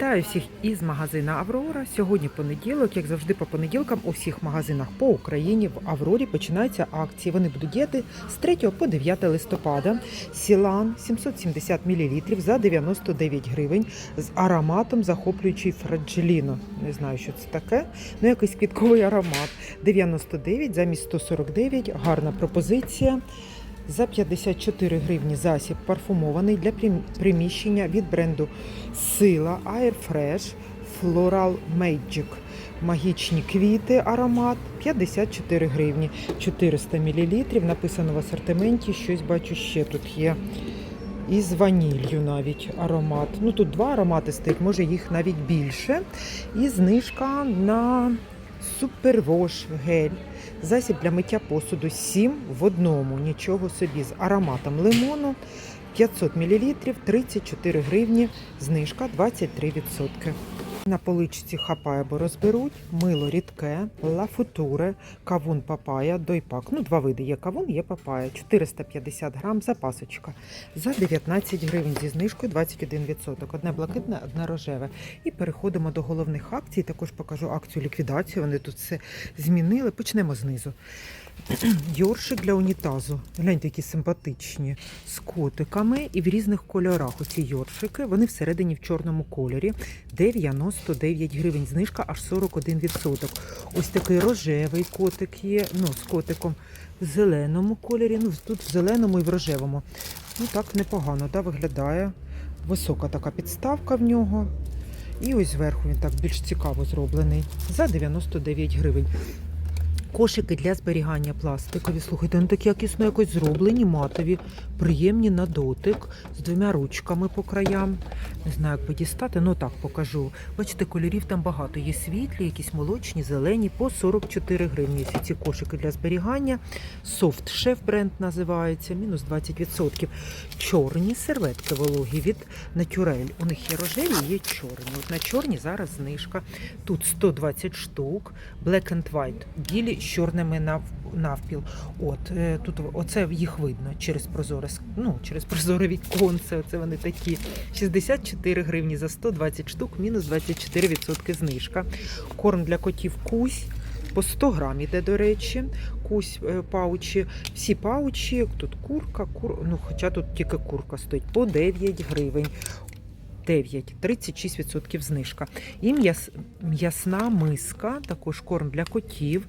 Вітаю всіх із магазина Аврора. Сьогодні понеділок, як завжди, по понеділкам у всіх магазинах по Україні в Аврорі починаються акції. Вони будуть діяти з 3 по 9 листопада. Сілан 770 мл за 99 гривень з ароматом захоплюючий фраджеліно. Не знаю, що це таке. Ну якийсь квітковий аромат. 99 замість 149. Гарна пропозиція. За 54 гривні засіб парфумований для приміщення від бренду Сила Air Fresh Floral Magic. Магічні квіти, аромат 54 гривні, 400 мл. Написано в асортименті, щось бачу ще тут є. І з ваніллю навіть аромат. Ну тут два аромати стоять, може їх навіть більше. І знижка на супервош гель. Засіб для миття посуду 7 в одному. Нічого собі з ароматом лимону 500 мл, 34 гривні, знижка 23%. На поличці хапає, бо розберуть, мило рідке, лафутуре, кавун папая, дойпак. Ну, два види є кавун, є папая. 450 грам запасочка. За 19 гривень зі знижкою 21%. Одне блакитне, одне рожеве. І переходимо до головних акцій. Також покажу акцію ліквідацію. Вони тут все змінили. Почнемо знизу. Йоршик для унітазу. Гляньте, які симпатичні. З котиками і в різних кольорах. Оці йоршики. Вони всередині в чорному кольорі. 99 гривень. Знижка аж 41%. Ось такий рожевий котик є. Ну, з котиком в зеленому кольорі. Ну, тут в зеленому і в рожевому. Ну так непогано, да, виглядає. Висока така підставка в нього. І ось зверху він так більш цікаво зроблений. За 99 гривень. Кошики для зберігання пластикові. Слухайте, вони такі якісно якось зроблені, матові, приємні на дотик, з двома ручками по краям. Не знаю, як подістати, ну так покажу. Бачите, кольорів там багато. Є світлі, якісь молочні, зелені, по 44 гривні. Всі ці кошики для зберігання. Софт шеф бренд називається, мінус 20%. Чорні серветки вологі від Натюрель. У них є рожеві, є чорні. От на чорні зараз знижка. Тут 120 штук, Black and White, білі чорними нав- навпіл. От е, тут оце їх видно через прозоре ну, через прозоре віконце. Оце вони такі. 64 гривні за 120 штук, мінус 24% знижка. Корм для котів кусь. По 100 грам іде, до речі, кусь е, паучі. Всі паучі, тут курка, кур... ну хоча тут тільки курка стоїть, по 9 гривень. 9, 36% знижка. І м'яс, м'ясна миска, також корм для котів,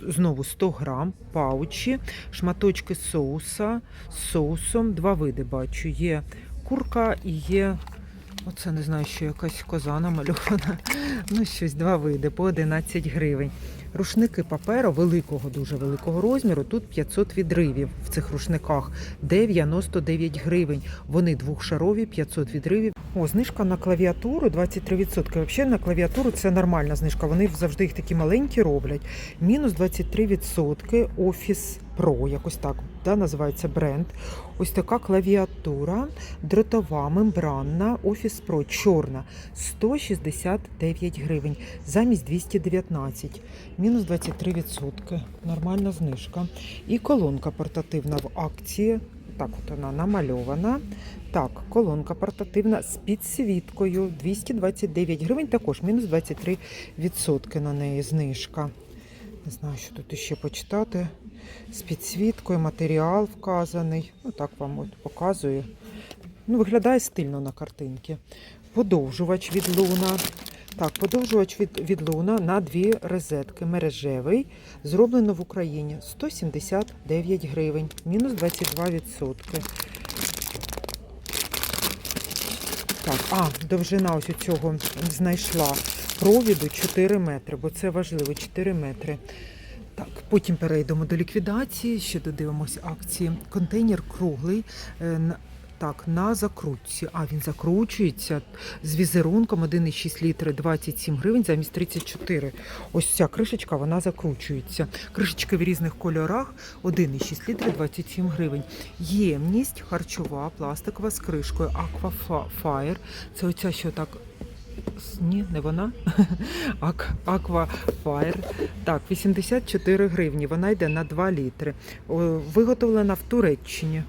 знову 100 грам, паучі, шматочки соуса з соусом, два види бачу. Є курка і є, оце не знаю, що якась коза намальована. Ну, щось, два види по 11 гривень. Рушники паперу великого, дуже великого розміру. Тут 500 відривів в цих рушниках, 99 гривень. Вони двохшарові, 500 відривів. О, знижка на клавіатуру 23%. Взагалі на клавіатуру це нормальна знижка. Вони завжди їх такі маленькі роблять. Мінус 23% Office Pro, якось так да, називається бренд. Ось така клавіатура, дротова, мембранна, Office Pro, чорна, 169 гривень, замість 219, мінус 23%. Нормальна знижка. І колонка портативна в акції. Так, от вона намальована. Так, колонка портативна з підсвіткою 229 гривень, також мінус 23% на неї знижка. Не знаю, що тут ще почитати. З підсвіткою, матеріал вказаний. Ну, так вам от показую. Ну, виглядає стильно на картинці. Подовжувач від луна. Так, подовжувач від, від луна на дві розетки. Мережевий. Зроблено в Україні 179 гривень, мінус 22%. Так, а, довжина ось цього знайшла провіду 4 метри, бо це важливо 4 метри. Так, потім перейдемо до ліквідації, ще додивимось акції. Контейнер круглий. е, Так, на закрутці. А, він закручується з візерунком 1,6 літри 27 гривень замість 34. Ось ця кришечка, вона закручується. Кришечки в різних кольорах 1,6 літри 27 гривень. Ємність харчова, пластикова з кришкою Aquafire. Це оця, що так. Ні, не вона. Ак- Aquafire. Так, 84 гривні. Вона йде на 2 літри. Виготовлена в Туреччині.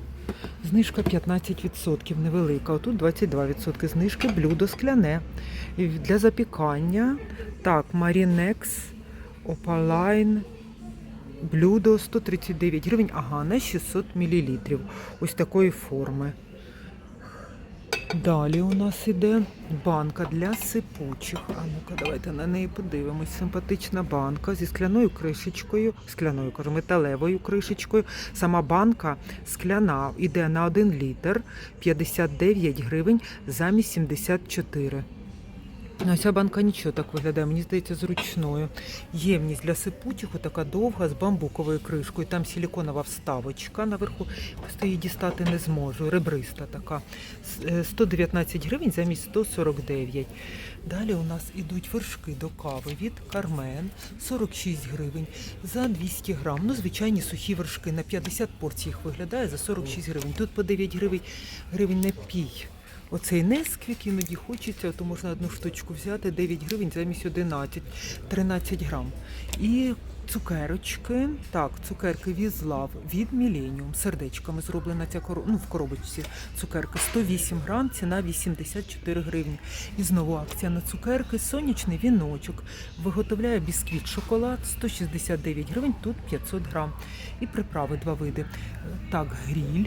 Знижка 15%, невелика. Отут 22% знижки, блюдо скляне. Для запікання. Так, Марінекс, Опалайн, блюдо 139 гривень, ага, на 600 мл. Ось такої форми. Далі у нас іде банка для сипучих. А ну-ка, давайте на неї подивимось. Симпатична банка зі скляною кришечкою, скляною кажу, металевою кришечкою. Сама банка скляна іде на 1 літр 59 гривень замість 74. Ну, ця банка нічого так виглядає, мені здається, зручною. Ємність для сипучих, така довга з бамбуковою кришкою. Там силіконова вставочка наверху. Просто її дістати не зможу. Ребриста така. Е, 119 гривень замість 149. Далі у нас ідуть вершки до кави від Кармен 46 гривень за 200 грам. Ну, звичайні сухі вершки на 50 порцій їх виглядає за 46 гривень. Тут по 9 гривень, гривень напій. Оцей несквік іноді хочеться, то можна одну штучку взяти 9 гривень замість 11, 13 грам. І цукерочки, так, цукерки Візлав від Міленіум. Сердечками зроблена ця коро... ну, в коробочці цукерка 108 грам, ціна 84 гривні. І знову акція на цукерки, сонячний віночок. Виготовляє бісквіт шоколад 169 гривень, тут 500 грам. І приправи два види. Так, гріль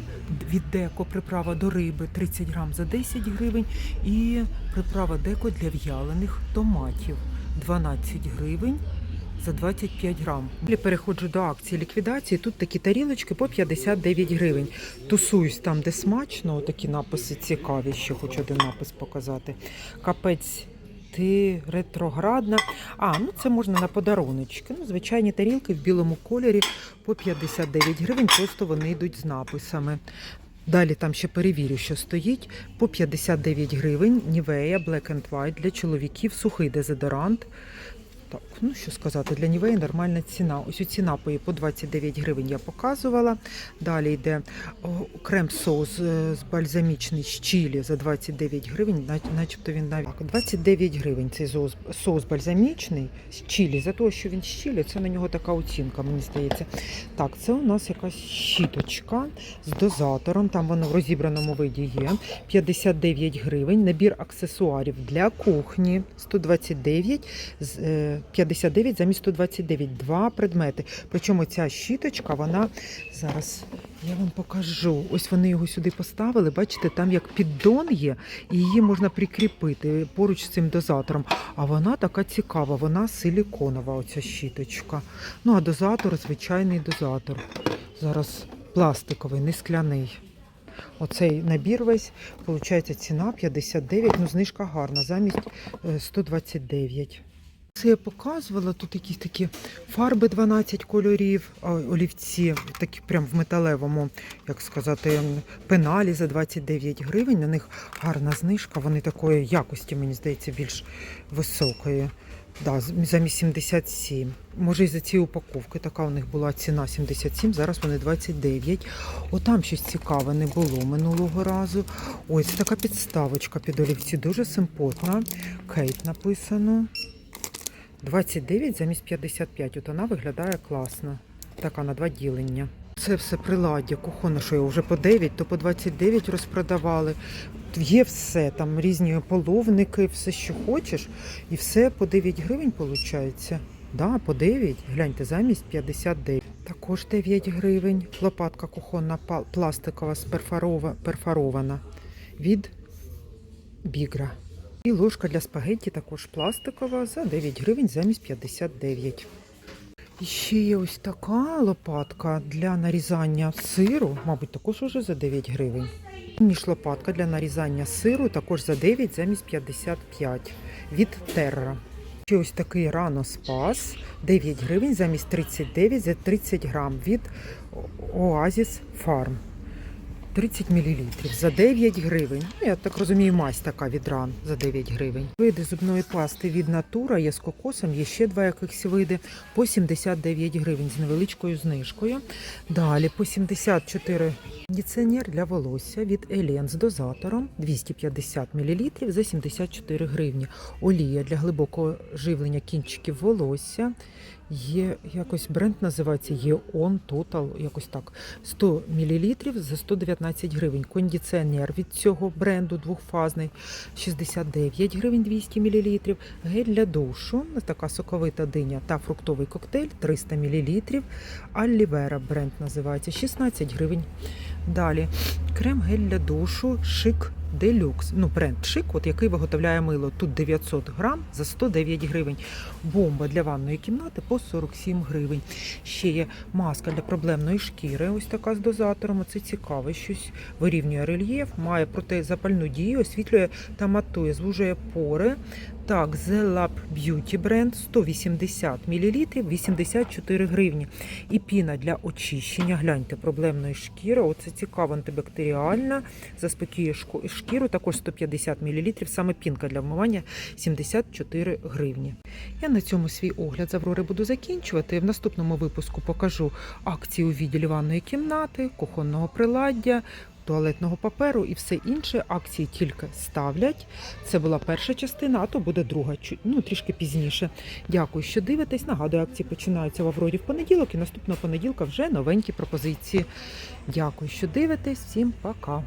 від деко, приправа до риби 30 грам за 10 гривень. І приправа деко для в'ялених томатів 12 гривень. За 25 грам. Далі переходжу до акції ліквідації. Тут такі тарілочки по 59 гривень. Тусуюсь там, де смачно. Такі написи цікаві. Ще хочу один напис показати. Капець ти ретроградна. А, ну це можна на подаруночки. Ну, звичайні тарілки в білому кольорі по 59 гривень. Просто вони йдуть з написами. Далі там ще перевірю, що стоїть по 59 гривень. Нівея Black and White для чоловіків, сухий дезодорант. Так, ну що сказати, для Нівеї нормальна ціна. Ось оці напої по 29 гривень я показувала. Далі йде крем-соус е, з бальзамічний з чилі за 29 гривень, начебто він навіть 29 гривень цей соус, соус бальзамічний з чилі. За те, що він з чилі, це на нього така оцінка, мені здається. Так, це у нас якась щіточка з дозатором. Там воно в розібраному виді є. 59 гривень. Набір аксесуарів для кухні 129 з е, 59 замість 129. Два предмети. Причому ця щіточка, вона зараз я вам покажу. Ось вони його сюди поставили. Бачите, там як піддон є, і її можна прикріпити поруч з цим дозатором. А вона така цікава, вона силіконова, оця щіточка. Ну а дозатор звичайний дозатор. Зараз пластиковий, не скляний. Оцей набір весь, виходить, ціна 59, ну знижка гарна, замість е, 129. Це я показувала, тут якісь такі фарби 12 кольорів, олівці, такі прям в металевому, як сказати, пеналі за 29 гривень. На них гарна знижка, вони такої якості, мені здається, більш високої. Да, замість 77. Може, і за ці упаковки така у них була ціна 77, зараз вони 29. О, там щось цікаве не було минулого разу. Це така підставочка під олівці, дуже симпотна. Кейт написано. 29 замість 55. От вона виглядає класно. Така на два ділення. Це все приладдя, кухонне, що його вже по 9, то по 29 розпродавали. Є все, там різні половники, все, що хочеш, і все по 9 гривень виходить. Да, по 9. Гляньте, замість 59. Також 9 гривень. Лопатка кухонна пластикова перфарована від бігра. І ложка для спагетті також пластикова за 9 гривень замість 59. І ще є ось така лопатка для нарізання сиру, мабуть, також уже за 9 гривень. Ніж лопатка для нарізання сиру також за 9 замість 55 від Терра. Ще ось такий рано спас 9 гривень замість 39 за 30 грам від Оазіс Фарм. 30 мл за 9 гривень. Ну, я так розумію, мазь така від ран за 9 гривень. Види зубної пасти від Натура є з кокосом, є ще два якихось види по 79 гривень з невеличкою знижкою. Далі по 74 кондиціонер для волосся від Елен з дозатором 250 мл за 74 гривні. Олія для глибокого живлення кінчиків волосся Є якось бренд називається Єон Total, якось так. 100 мл за 119 гривень. Кондиціонер від цього бренду двохфазний 69 гривень 200 мл. Гель для душу, така соковита диня та фруктовий коктейль 300 мл. Аллівера бренд називається 16 гривень. Далі крем гель для душу Шик Делюкс. Ну, бренд Шик, от який виготовляє мило. Тут 900 грам за 109 гривень. Бомба для ванної кімнати по 47 гривень. Ще є маска для проблемної шкіри. Ось така з дозатором. Це цікаве щось. Вирівнює рельєф, має протизапальну дію, освітлює та матує, звужує пори. Так, The Lab Beauty бренд 180 мл, 84 гривні. І піна для очищення. Гляньте, проблемної шкіри. Оце цікаво, антибактеріальна, заспокоює заспокіює шкіру, також 150 мл. Саме пінка для вмивання 74 гривні. Я на цьому свій огляд з Аврори буду закінчувати. В наступному випуску покажу акції у відділі ванної кімнати, кухонного приладдя. Туалетного паперу і все інше акції тільки ставлять. Це була перша частина, а то буде друга, ну трішки пізніше. Дякую, що дивитесь. Нагадую, акції починаються в Авроді в понеділок і наступного понеділка вже новенькі пропозиції. Дякую, що дивитесь. Всім пока.